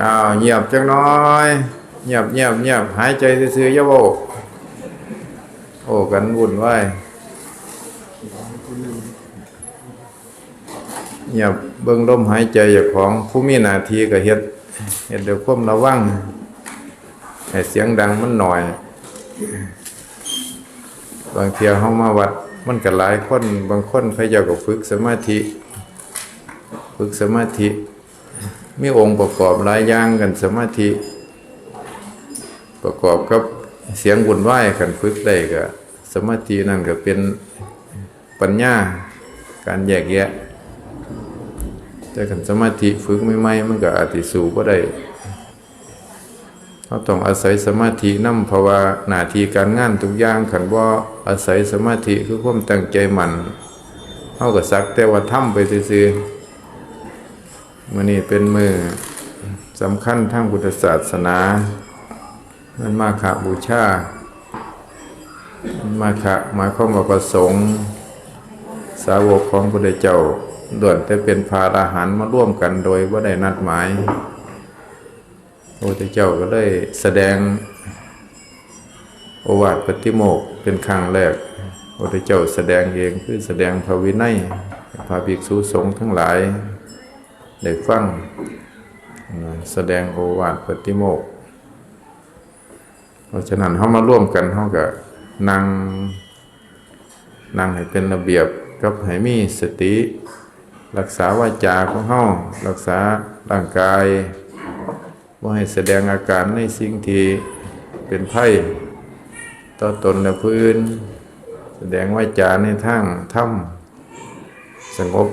อ้าวเงียบจังน้อย เงียบเงียบเงียบหายใจซื่อๆอย่าโบโอ้กันวุ่นวายเงียบเบิ่งลมหายใจจาของผู้มีนาที่ก็เฮ็ดเฮ็ดเด้วยควมระวังให้เสียงดังมันหน่อย บางเทียเฮามาวัด มันก็หลายคนบางคนเขาเจ้าก็ฝึกสมาธิ ฝึกสมาธิ มีองค์ประกอบหลายอย่างกันสมาธิ ประกอบกับเสียงวุ่นวายกันฝึกได้ก็สมาธินั่นก็เป็นปัญญาการแยกแยะ แต่กันสมาธิฝึกไม่ไม่มันก็อาจิสู่บ่ได้ เราต้องอาศัยสมาธินำเพราว่าหน้าที่การงานทุกอย่างคันว่าอาศัยสมาธิคือความตั้งใจมั่นเฮาก็สักแต่ว่าทำไปซื่อๆมื่อนี้เป็นมือสำคัญทางพุทธศาสนามันมาขะบูชามาขะหมายความว่าประสงค์ สาวกของพระพุทธเจ้าด่วนแต่เป็นพาราหันมาร่วมกันโดยว่าได้นัดหมาย พระพุทธเจ้าก็ได้แสดงโอวาทปฏิโมกเป็นครั้งแรกพระพุทธเจ้าแสดงเองคือแสดงพระวินัยพระภิกษุสงฆ์ทั้งหลายได้ฟังแสดงโอวาทปฏิโมกเพราะฉะนั้นเขามาร่วมกันเขาก็นั่งนั่งให้เป็นระเบียบกับให้มีสติ รักษาวาจาของเขารักษาร่างกาย ว่าให้แสดงอาการในสิ่งที่เป็นไพ่ต่อตนและพื้น แสดงวาจาในทางถ้ำสงบ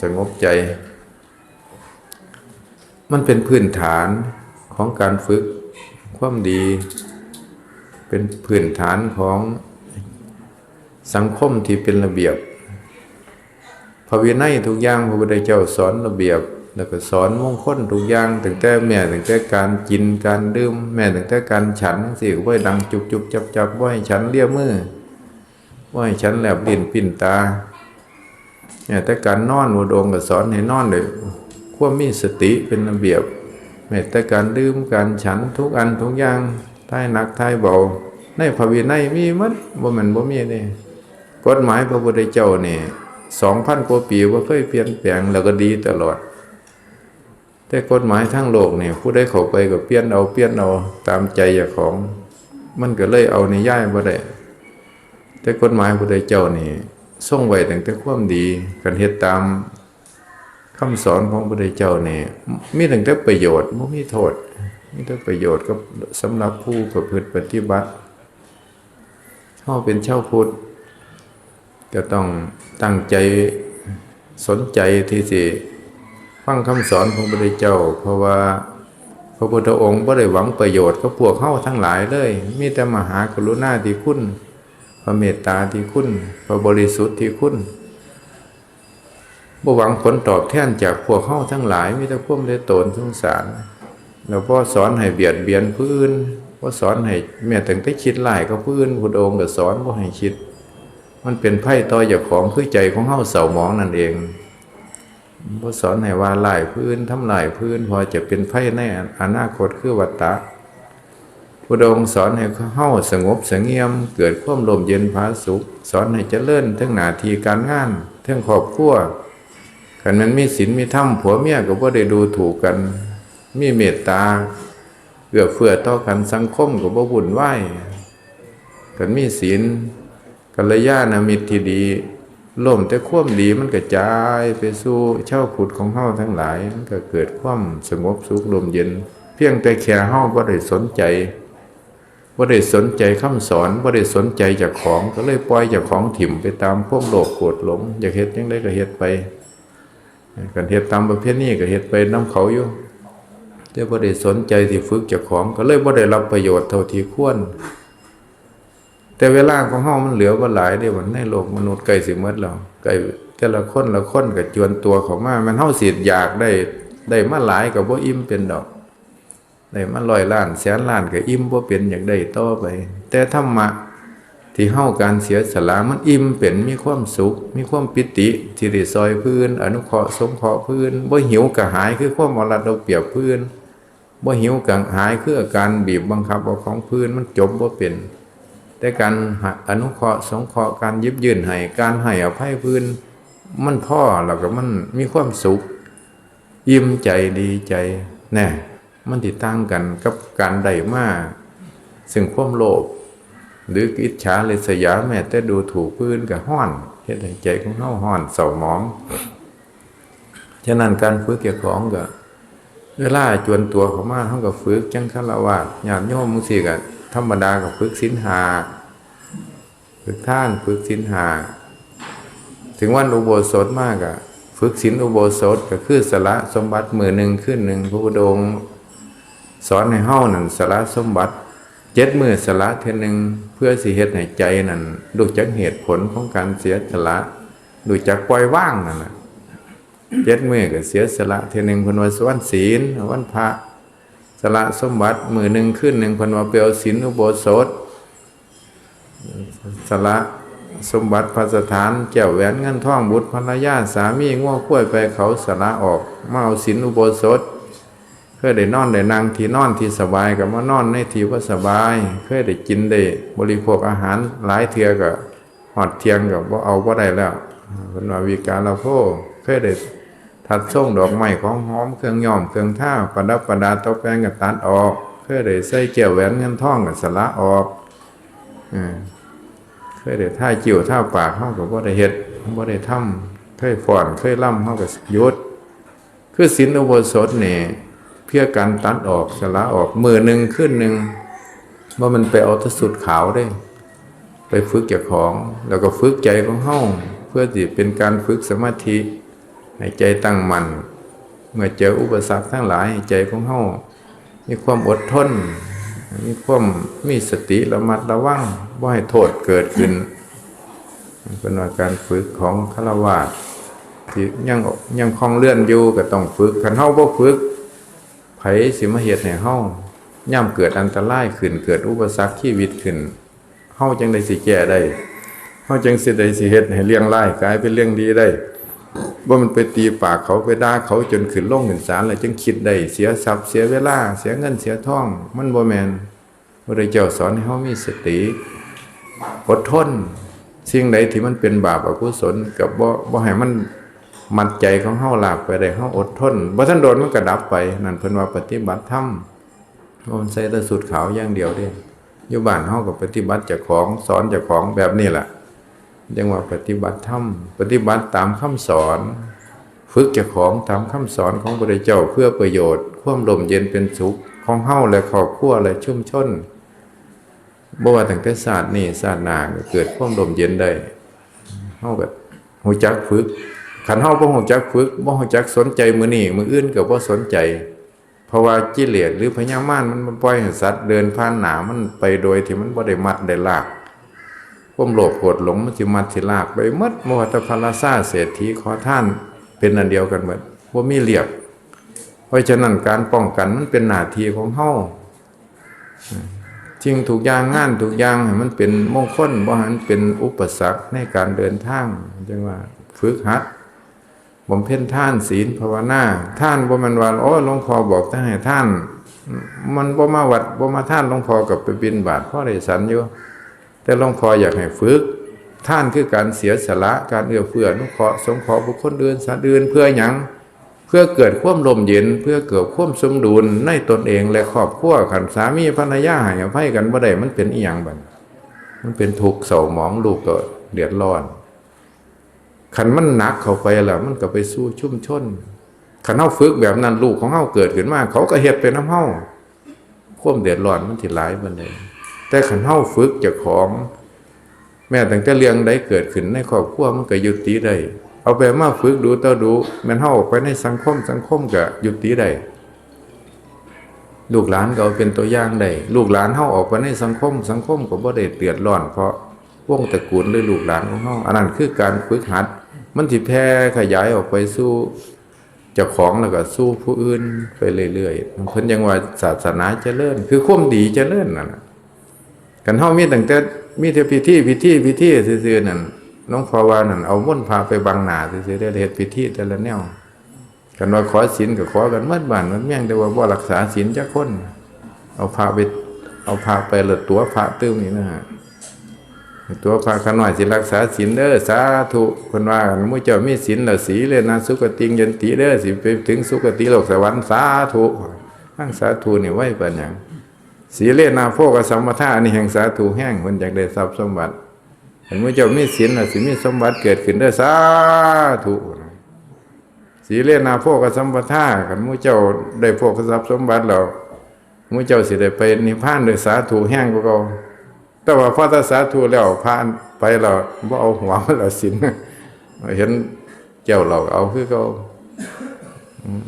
สงบใจ มันเป็นพื้นฐานของการฝึกความดี เป็นพื้นฐานของสังคมที่เป็นระเบียบพระวินัยทุกอย่างพระพุทธเจ้าสอนระเบียบ แล้วก็สอนมงคลทุกอย่างตั้งแต่แม่ตั้งแต่การกินการดื่ม แม่ตั้งแต่การฉันสิไว้ดังจุบจุบจับจับไว้ฉันเลี้ยมือไว้ฉันแลบลิ้นปิ้นตาเนี่ยแต่การนอนอุดงก็สอนให้นอนเลยควบมีสติเป็นระเบียบแม้แต่การดื่มการฉันทุกอันทุกอย่างท้ายหนักท้ายเบาในพระวินัยมีมัดบ่ม่นบ่มีนี่กฎหมายพระพุทธเจ้านี่สองพันกว่าปีว่าเคยเปลี่ยนแปลงแล้วก็ดีตลอด แต่กฎหมายทั้งโลกเนี่ยผู้ได้เข้าไปก็เปลี่ยนเอาเปลี่ยนเอาตามใจเจ้าของ มันก็เลยเอาในิยายบ่ได้แต่กฎหมายพระพุทธเจ้านี่ทรงไว้ตั้งแต่ความดีกันเฮ็ดตามคำสอนของพระพุทธเจ้านี่มีตั้งแต่ประโยชน์ไม่มีโทษมีแต่ประโยชน์กับสำหรับผู้ประพฤติปฏิบัติเขาเป็นเช่าพุทธก็ต้องตั้งใจสนใจที่สิ ฟังคำสอนของพระพุทธเจ้า เพราะว่าพระพุทธองค์ไม่ได้หวังประโยชน์กับพวกเข้าทั้งหลายเลย มีแต่มหากรุณาธิคุณพระเมตตาที่คุณพระบริสุทธิ์ที่คุณบ่หวังผลตอบแทนจากพวกเฮาทั้งหลาย มีแต่ความได้ตนสงสาร แล้วพ่อสอนให้เบียดเบียนผู้อื่นพ่อสอนให้แม้แต่ได้คิดหลายกับผู้อื่นพุทธองค์ก็สอนบ่ให้คิด มันเป็นไพ่ต่อจ้าของคือใจของเฮาเศร้าหมองนั่นเอง บ่สอนให้ว่าหลายผู้นทำลายผู้น พอจะเป็นไพ่ในอนาคตคือวัฏฏะพุทธองค์สอนให้เฮาสงบสงเงียม เกิดความลมเย็นผาสุข สอนให้เจริญทั้งหน้าที่การงานทั้งครอบครัวขันมันมีศีลมีธรรมผัวเมียก็บ่ได้ดูถูกกัน มีเมตตาเอื้อเฟื้อต่อกันสังคมก็บ่วุ่นวกันมีศีลกัลยาณมิตรที่ดี ล่มแต่ความดีมันกระจายไปสู่เช่าผุดของเฮาทั้งหลาย มันก็เกิดความสงบสุขลมเย็น เพียงแต่แค่เฮาบ่ได้สนใจบ่ได้สนใจคำสอนบ่ได้สนใจจากของ ก็เลยปล่อยจากของถิ่มไปตามพวกโลภโกรธหลงอยากเฮ็ดจังไดก็เฮ็ดไปกันเฮ็ดตามประเภทนี้ก็เฮ็ดไปน้ำเขาอยู่แต่บ่ได้สนใจที่ฝึกจ้าของ ก็เลยบ่ได้รับประโยชน์เท่าที่ควร แต่เวลาของเฮามันเหลือบ่หลายเด้วันในโลกมนุษย์ใกลสิหมดแล้วใกลแต่ละคนละคนก็จวนตัวเขามา มันเฮาสิอยากได้ได้มาหลายก็บ่อิ่มเป็นดอกได้มาร้อยล้านแสนล้านก็อิ่มบ่เป็นอยากได้ต่อไป แต่ธรรมะที่เฮาการเสียสละมันอิ่มเป็นมีความสุข มีความปิติที่ได้ซอยพื้น อนุเคราะห์สงเคราะห์พื้นบ่หิวกระหายคือความอรัดเอาเปรียบพื้นบ่หิวกระหายคืออาการบีบบังคับเอาของพื้นมันจบบ่เป็น แต่การอนุเคราะห์สงเคราะห์การยิบยื่นให้การให้อภัยพื้น มันพ่อแล้วก็มันมีความสุข ยิ้มใจดีใจแน่มันติดตั้งกันกับการใดมาซึ่งความโลภหรืออิจฉาเลสยาแม้แต่ดูถูกพื้นกับห้อนเฮ็ดใจของเฮาห้อนเศร้าหมองฉะนั้นการฝึกเกี่ยวของก็เวลาจวนตัวเขามาเฮาก็ฝึกจังคารวะญาติโยมมึงสิก็ ธรรมดาก็ฝึกศีลห้าฝึกท่านฝึกศีลห้าถึงวันอุโบสถมากอะฝึกศีลอุโบสถก็คือสละสมบัติมือหนึ่งขึ้นหนึ่งพระพุทธองค์สอนให้เฮานั่นสละสมบัติเจ็ดมือสละเทอหนึ่งเพื่อสิเฮ็ดให้ใจนั่นดูจักเหตุผลของการเสียสละดูจักปล่อยว่างนั่นน่ะเจ็ดมือก็เสียสละเทอหนึ่งพนว่าสวันศีลวันพระ สละสมบัติมือหนึ่งขึ้นหนึ่งพิ่นว่าเปียวศีลอุโบสถ สละสมบัติพัสถานแก้วแหวนเงินทองบุตรภรรยาสามีง่วกล้วยไปเขาสละออกมาเอาสินอุโบสถเคยได้นอนได้นั่งที่นอนที่สบายกับมานอนในที่ว่าสบายเคยได้กินได้บริโภคอาหารหลายเทือกับหอดเทียงกับว่าเอาว่าได้แล้วเป็นว่าวิการละโพเคยได้ ทัดส่งดอกไม้ของหอมเครื่องย่อมเครื่องท่าประดับประดาตกแต่งกับตัดออกเคยได้ใส่แก้วแหวนเงินทองกับสละออกอืมเคยได้ท่าจิ๋วท่าปากเขาก็บ่ได้เฮ็ดบ่ได้ทำเคยฟ้อนเคยล่ำเขาก็หยุดคือศีลอุโบสถนี่ยเพื่อการตัดออกสละออกมือหนึ่งขึ้นหนึ่งว่ามันไปเอาแตะสุดขาวได้ ไปฝึกเกี่ยวของ แล้วก็ฝึกใจของเฮาเพื่อที่เป็นการฝึกสมาธิ ให้ใจตั้งมั่นเมื่อเจออุปสรรคทั้งหลายใใจของเฮามีความอดทน มีความมีสติระมัดระวังว่าให้โทษเกิดขึ้นเป็นว่าการฝึกของฆราวาสที่ยังยังคลองเลื่อนอยู่ก็ต้องฝึกคันเฮาบ่ฝึกไผสิมาเฮ็ดให้เฮาย่ำเกิดอันตรายขึ้นเกิดอุปสรรคชีวิตขึ้นเฮาจังได้สิแก้ได้เฮาจังสิได้สิเฮ็ดให้เรื่องร้ายกลายเป็นเรื่องดีได้ ว่ามันไปตีปากเขาไปด่าเขาจนขึ้นล่งขึ้นศาลแล้วจึงคิดได้เสียทรัพย์เสียเวลา เสียเงินเสียทอง มันบ่แมนพระเจ้าสอนให้เขามีสติอดทนสิ่งใดที่มันเป็นบาปอกุศลกับบ่บ่ให้มันมัดใจของเฮาหลากไปได้เฮาอดทนบ่ทันโดนมันก็ดับไปนั่นเพิ่นว่าปฏิบัติธรรมมันใส่แต่สุดขาวอย่างเดียวเด้อยู่บ้านเฮาก็ปฏิบัติจ้าของสอนจ้าของแบบนี้แหละ จังว่าปฏิบัติธรรมปฏิบัติตามคำสอน ฝึกเจ้าของตามคำสอนของพระเจ้าเพื่อประโยชน์ความลมเย็นเป็นสุขของเฮ้าและครอบครัวและชุ่มชนบ่ว่าตั้งแต่ศาสตร์นี่ศาสตร์นาเกิดความลมเย็นได้เฮ้าก็ฮู้จักฝึกคันเฮ้าบ่ฮู้จักฝึกบ่ฮู้จักสนใจมือนี้มื้ออื่นก็บ่สนใจ เพราะว่ากิเลสหรือพญามารมันมันปล่อยให้สัตว์เดินผ่านหนามันไปโดยที่มันบ่ได้มัดได้ลาก ความโลภโกรธหลงมันสิมัดสิลากไปหมดบ่ว่าแต่พระราชาเศรษฐีขอท่านเป็นอันเดียวกันหมดบ่ามีเรียบ เพราะฉะนั้นการป้องกันมันเป็นหน้าที่ของเฮาจริงถูกยางงานถูกยางให้มันเป็นมงคลบ่ให้มันเป็นอุปสรรคในการเดินทางจังว่าฝึกหัดบ่มเพ็ญท่านศีลภาวนาท่านบ่มันว่าโอ้หลวงพ่อบอกถ้าให้ท่าน มันบ่มาวัดบ่มาท่านหลวงพ่อกับไปบินบาตพ่อได้สันอยู่ แต่หลวงพ่ออยากให้ฝึก ท่านคือการเสียสละการเอื้อเฟื้อนุเคราะห์สงเคราะห์บุคคลอื่นสัตว์อื่นเพื่อหยังเพื่อเกิดความลมเย็นเพื่อเกิดความสมดุลในตนเองและครอบครัวขันสามีภรรยาให้อภัยกันบ่ได้มันเป็นอีหยังบัดมันเป็นทุกข์เศร้าหมองลูกก็เดือดร้อนขันมันหนักเข้าไปแล้วมันก็ไปสู้ชุ่มชนขันเฮาฝึกแบบนั้นลูกของเฮาเกิดขึ้นมาเขาก็เฮ็ดเป็นน้ำเฮาความเดือดร้อนมันสิหลายบัดนี้ แต่ขันเฮาฝึกเจ้าของ แม้ตั้งแต่เลี้ยงได้เกิดขึ้นในครอบครัวมันก็ยุติได้ เอาไปมาฝึกดูเต้าดูแมันเฮาออกไปในสังคมสังคมก็ยุติได้ลูกหลานก็เป็นตัวอย่างได้ลูกหลานเฮาออกไปในสังคม สังคมก็บ่ได้เดือดร้อน เพราะวงตระกูลหรือลูกหลานของเฮาอันนั้นคือการฝึกหัด มันสิแพร่ขยายออกไปสู่เจ้าของแล้วก็สู้ผู้อื่นไปเรื่อยๆเพิ่นยังว่าศาสนาเจริญ คือความดีเจริญนั่นน่ะ กันเฮามีตั้งแต่มีแต่พิธีพิธีพิธีซื่อๆนั่นน้องพอว่านั่นเอาม่นพาไปบังหนาซื่อๆได้เฮ็ดพิธีแต่ละแนวกันว่าขอศีลก็ขอกันเมื่อบ้านมันแม่งแต่ว่าบ่รักษาศีลจักคน เอาพาไปเอาพาไปและตัวพระตื้มนี่นะฮะตัวพระขน้อยสิรักษาศีลเด้อสาธุเพิ่นว่ากันมื้อเจ้ามีศีลล้วสีเลยนะสุคติงยันติเด้อสิไปถึงสุคติโลกสวรรค์สาธุทั้งสาธุนี่ไว้ปานหยัง สีเลนาโภกสัมปทาอันนี้แห่งสาธุแห้งมันอยากได้ทรัพย์สมบัติเห็นว่าเจ้ามีศีลน่ะสิมีสมบัติเกิดขึ้นได้สาธุสีเลนาโภกสัมปทากันมูเจ้าได้โภกทรัพย์สมบัติแล้วมู่เจ้าสิได้ไปนิพพานโดยสาธุแห้งกว่าเก่าแต่ว่าพอถ้าสาธุแล้วผ่านไปแล้วบ่เอาหัวมาแล้วศีลเห็นเจ้าเราเอาคือเขา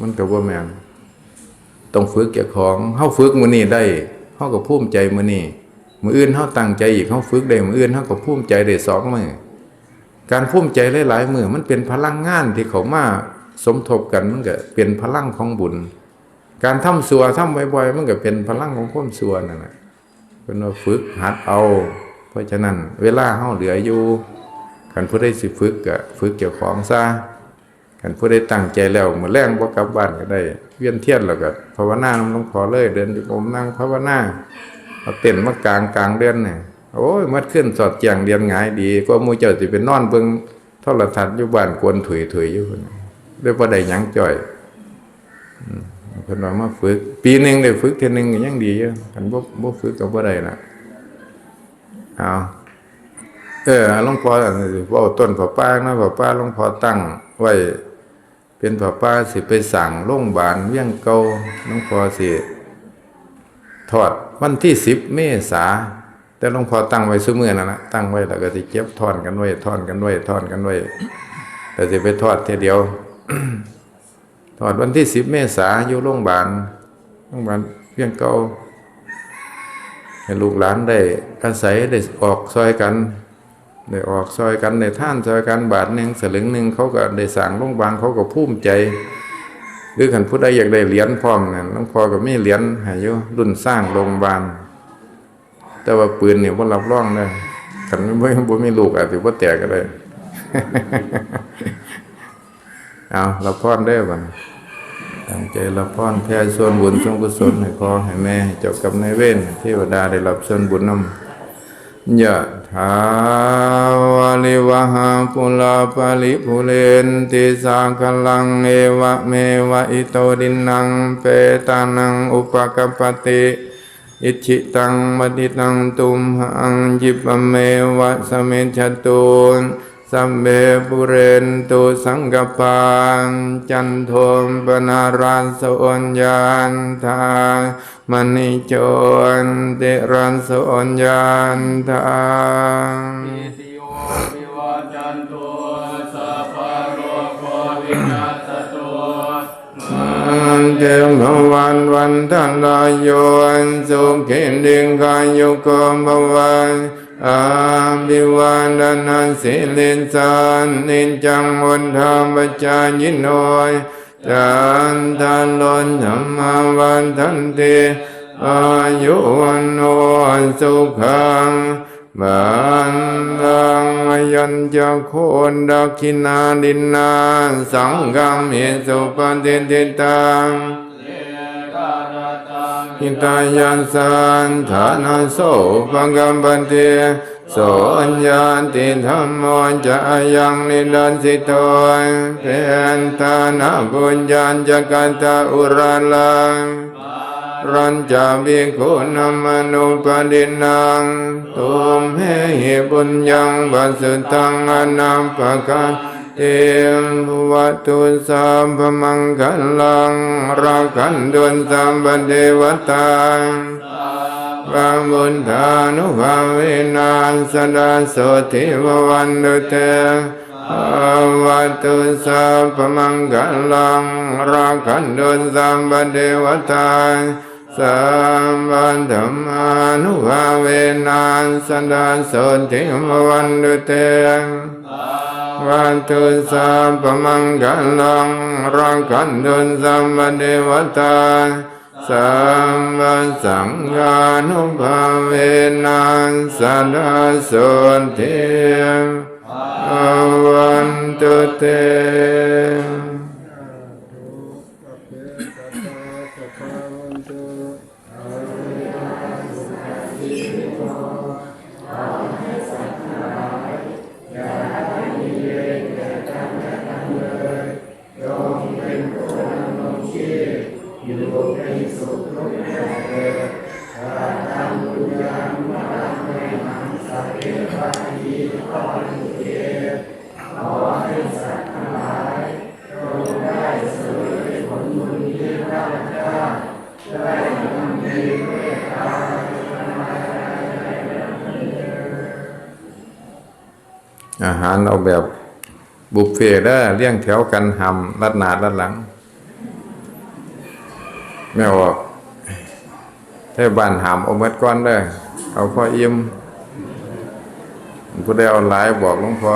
มันก็บ่แม่นต้องฝึกเจ้าของเฮาฝึกมื้อนี้ได้ เฮาก็ภูมิใจมื้อนี้มื้ออื่นเฮาตั้งใจอีกเฮาฝึกได้มื้ออื่นเฮาก็ภูมิใจได้สองมื้อการภูมิใจหลายๆมือมันเป็นพลังงานที่เขามาสมทบกันมันก็เป็นพลังของบุญ การทำสัวทำบ่อยๆมันก็เป็นพลังของความสัวนั่นแหละเป็นว่าฝึกหัดเอา เพราะฉะนั้นเวลาเฮาเหลืออยู่คันผู้ใดสิฝึกก็ฝึกเจ้าของซะกันผู้ได้ตั้งใจแล้วมือแรงบ่กลับบ้านก็ได้ เวียนเทียนแล้วก็ภาวนานำหลวงพ่อเลย เดินผมนั่งภาวนาเอาเต้นมากลางกลางเดือนเนี่ยโอ้ยมัดขึ้นสอดแจงเรียนหงายดี ก็มูเจ้าสิเป็นนอนเบิ่งโทรทัศน์อยู่บ้านกวนถุยถุยอยู่พุ่นน่ะด้วยบ่ได้ยังจ่อยอืมเพิ่นว่ามาฝึก ปีหนึ่งได้ฝึกเทื่อหนึงยังดีอยู่คันบ่บ่ฝึกก็บ่ได้นะเอาเออหลวงพ่อว้าต้นผ้าป่านะผ้าป่าหลวงพ่อตั้ง ไว้ เป็นผ้าป่าสิไปสั่งโรงพยาบาลเวียงเกาหลวงพอสิทอดวันที่สิบเมษาแต่หลวงพ่อตั้งไว้ซุมื้อนั่นนะตั้งไว้แล้วก็สิเก็บทอนกันไว้ทอนกันไว้ทอนกันไว้แต่สิไปทอดทีเดียวทอดวันที่สิบเมษาอยู่โรงพยาบาลโรงพยาบาลเวียงเก่าให้ลูกหลานได้อาศัยได้ออกซอยกัน ได้ออกซอยกันได้ท่านซอยกันบาทหนึ่งสลึงหนึ่งเขาก็ได้สั่งโรงพยาบาลเขาก็ภูมิใจ หรือขันผู้ใดอยากได้เหรียญพร้อมเนี่ยหลวงพ่อก็มีเหรียญห้อยู่รุ่นสร้างโรงพยาบาลแต่ว่าปืนเนี่ยว่ารับร่องได้ขันไม่บ่มีลูกอาจจะว่าแตกก็ได้เอาเรับพรได้บ่ตั้งใจรับพรแผ่ส่วนบุญส่วนกุศลให้พ่อให้แม่ให้เจ้ากับนายเวรเทวดาได้รับส่วนบุญนำยะ ถาวาลิวหาปุลาปาลิภุเรนติสากลังเอวะเมวะอิโตดินังเปตานังอุปกปปติอิชิตังมติตังตุมหังยิปเมวะสเมชตุน สัมเบปุเรนตุสังกปานจันโทมปนาราสโอนยานทามณิโจนเตรันสโอนยานทาอิติโยวิวัจจันตุสัพพโรโควินัสตุอันเทมวันวันทันลายโยนสุขิดิงกายุโกมวัน อาบิวันดานันสิลินสานนินจังวันธรรมจายิโนยจันทันลนธรรมวันทันติอายุวันโนสุขังบันลังยัญจะโคนดักขินาดินนาสังฆัมเหสุปฏิทิตังเยกาลตัง หิตายันสันฐานโสปังกัมปันเตโสอัญญาติธรรมโมจะยังนิดันสิโตเป็นตานาบุญญาณจักันตาอุราลังรัญจาภิกขุนัมนุปดินังตุมเหหิบุญยังบัสสุตังอนัมปะกัน เตวัตุสัมภมังคัลังรักขันตุนสัมปเดวตาบาบุญธานุภาเวนัสดาโสติววันตุเตอวัตุสัพพมังกัลังรักขันตุสัมปเดวตาสัมบันธรรมานุภาเวนัสดาโสติมวันตุเต วันตุสัพพมังกลังรักขันตุสัมปเดวตาสัมมสังฆานุภาเวนัสสะดาสุเทอวันตุเต อาหารเอาแบบบุฟเฟ่ได้เลี้ยงแถวกันหำรัดหนารัดหลังแม่บอกถ้าบ้านหามเอาเม็ดก้อนได้ เอาพออิ่มผู้ได้เอาหลายบอกหลวงพ่อ